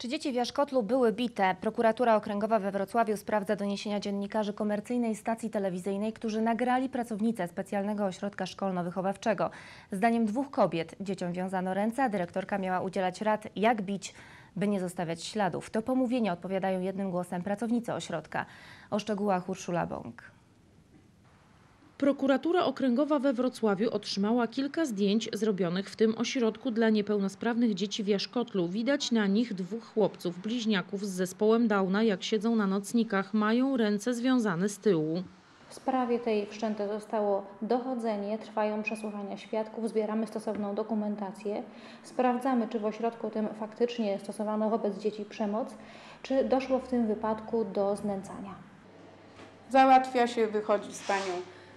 Czy dzieci w Jaszkotlu były bite? Prokuratura Okręgowa we Wrocławiu sprawdza doniesienia dziennikarzy komercyjnej stacji telewizyjnej, którzy nagrali pracownicę specjalnego ośrodka szkolno-wychowawczego. Zdaniem dwóch kobiet dzieciom wiązano ręce, a dyrektorka miała udzielać rad, jak bić, by nie zostawiać śladów. To pomówienia odpowiadają jednym głosem pracownicy ośrodka. O szczegółach Urszula Bąk. Prokuratura Okręgowa we Wrocławiu otrzymała kilka zdjęć zrobionych w tym ośrodku dla niepełnosprawnych dzieci w Jaszkotlu. Widać na nich dwóch chłopców, bliźniaków z zespołem Downa, jak siedzą na nocnikach, mają ręce związane z tyłu. W sprawie tej wszczęte zostało dochodzenie, trwają przesłuchania świadków, zbieramy stosowną dokumentację, sprawdzamy, czy w ośrodku tym faktycznie stosowano wobec dzieci przemoc, czy doszło w tym wypadku do znęcania. Załatwia się, wychodzi z panią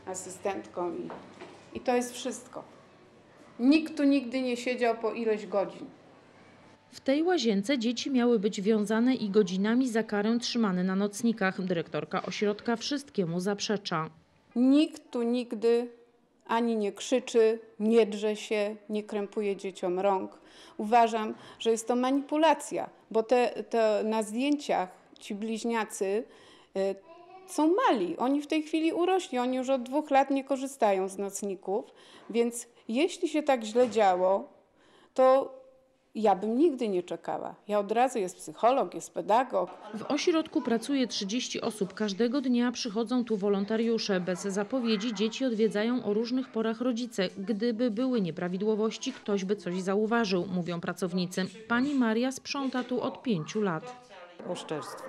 asystentką i, i to jest wszystko. Nikt tu nigdy nie siedział po ileś godzin. W tej łazience dzieci miały być wiązane i godzinami za karę trzymane na nocnikach. Dyrektorka ośrodka wszystkiemu zaprzecza. Nikt tu nigdy ani nie krzyczy, nie drze się, nie krępuje dzieciom rąk. Uważam, że jest to manipulacja, bo te, te na zdjęciach ci bliźniacy y, są mali. Oni w tej chwili urośli, oni już od dwóch lat nie korzystają z nocników, więc jeśli się tak źle działo, to ja bym nigdy nie czekała. Ja od razu jest psycholog, jest pedagog. W ośrodku pracuje 30 osób. Każdego dnia przychodzą tu wolontariusze. Bez zapowiedzi dzieci odwiedzają o różnych porach rodzice. Gdyby były nieprawidłowości, ktoś by coś zauważył, mówią pracownicy. Pani Maria sprząta tu od pięciu lat. oszczerstwo,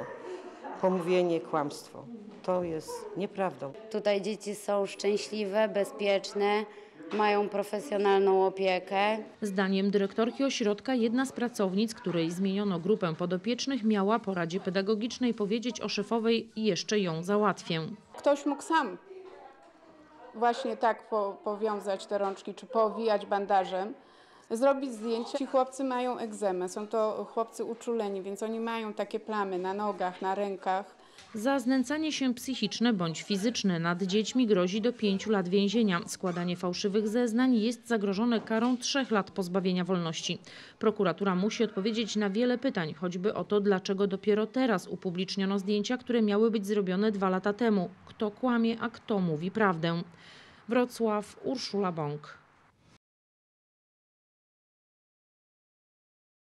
pomówienie, kłamstwo. To jest nieprawdą. Tutaj dzieci są szczęśliwe, bezpieczne, mają profesjonalną opiekę. Zdaniem dyrektorki ośrodka jedna z pracownic, której zmieniono grupę podopiecznych, miała po radzie pedagogicznej powiedzieć o szefowej jeszcze ją załatwię. Ktoś mógł sam właśnie tak po, powiązać te rączki, czy powijać bandażem, zrobić zdjęcie. Ci chłopcy mają egzemę, są to chłopcy uczuleni, więc oni mają takie plamy na nogach, na rękach. Za znęcanie się psychiczne bądź fizyczne nad dziećmi grozi do 5 lat więzienia. Składanie fałszywych zeznań jest zagrożone karą 3 lat pozbawienia wolności. Prokuratura musi odpowiedzieć na wiele pytań, choćby o to, dlaczego dopiero teraz upubliczniono zdjęcia, które miały być zrobione dwa lata temu. Kto kłamie, a kto mówi prawdę. Wrocław, Urszula Bąk.